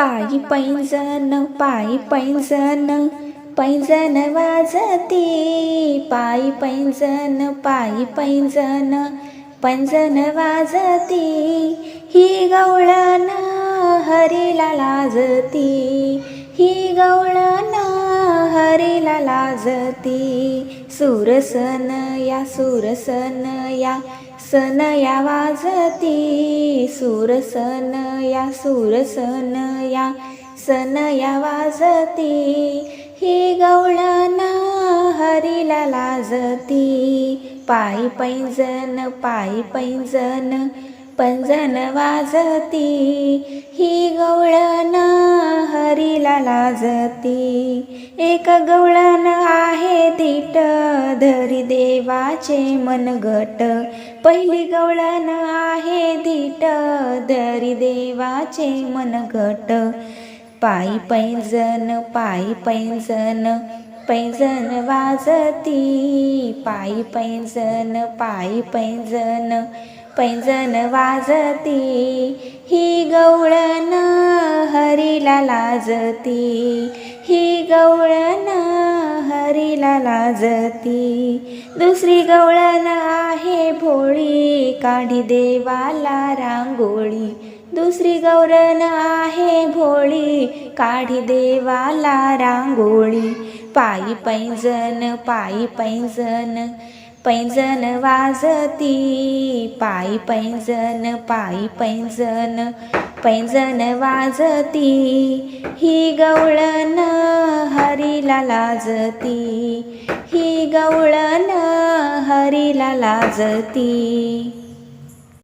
पायी पैंजण पायी पैंजण पैंजण वाजती. पायी पैंजण पायी पैंजण पैंजण वाजती. ही गवळण हरीला लाजती. ही गवळण हरीला लाजती. सुरसन या सुरसन या सन या वाजती सुरसन या सुरसन या सनया वाजती ही गवळना हरीला लाजती. पायी पैंजन पायी पैंजन पंजन वाजती ही गवळना हरीला लाजती. एक गवळण आहे दिट धरी देवाचे मनगट. पहिली गवळण आहे दीट धरी देवाचे मनगट. पायी पैंजण पायी पैंजण पैंजण वाजती. पायी पैंजण पायी पैंजण पैंजण वाजती. ही गवळण हरीला लाजती. ही गवळण हरीला लाजती. दुसरी गवळण आहे भोळी. काढी देवाला रांगोळी. दुसरी गौरण आहे भोळी. काढी देवाला रांगोळी. पायी पैंजन पायी पैंजन पैंजन वाजती. पायी पैंजन पायी पैंजन पैंजण वाजती ही गवळण हरीला लाजती. ही गवळण हरीला लाजती.